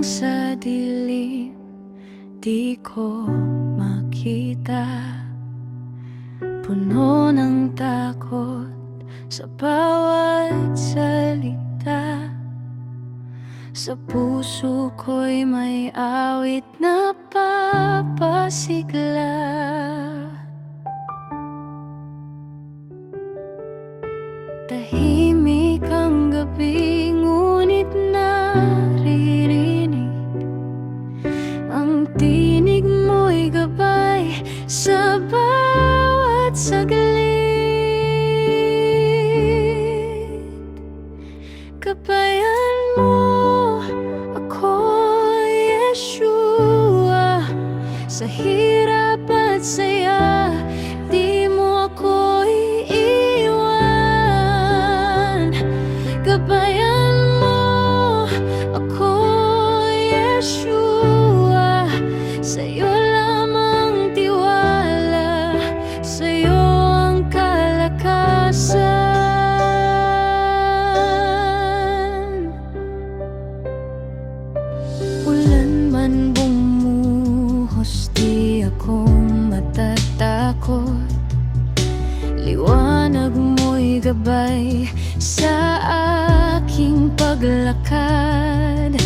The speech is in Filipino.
sa dilim Di ko makita. Puno ng takot sa bawat salita. Sa puso ko'y may awit na papasigla. Tahimik Yeshua Sa'yo lamang tiwala Sa'yo ang kalakasan. Ulan man bumuhos Di ako matatakot. Liwanag mo'y gabay Sa aking paglakad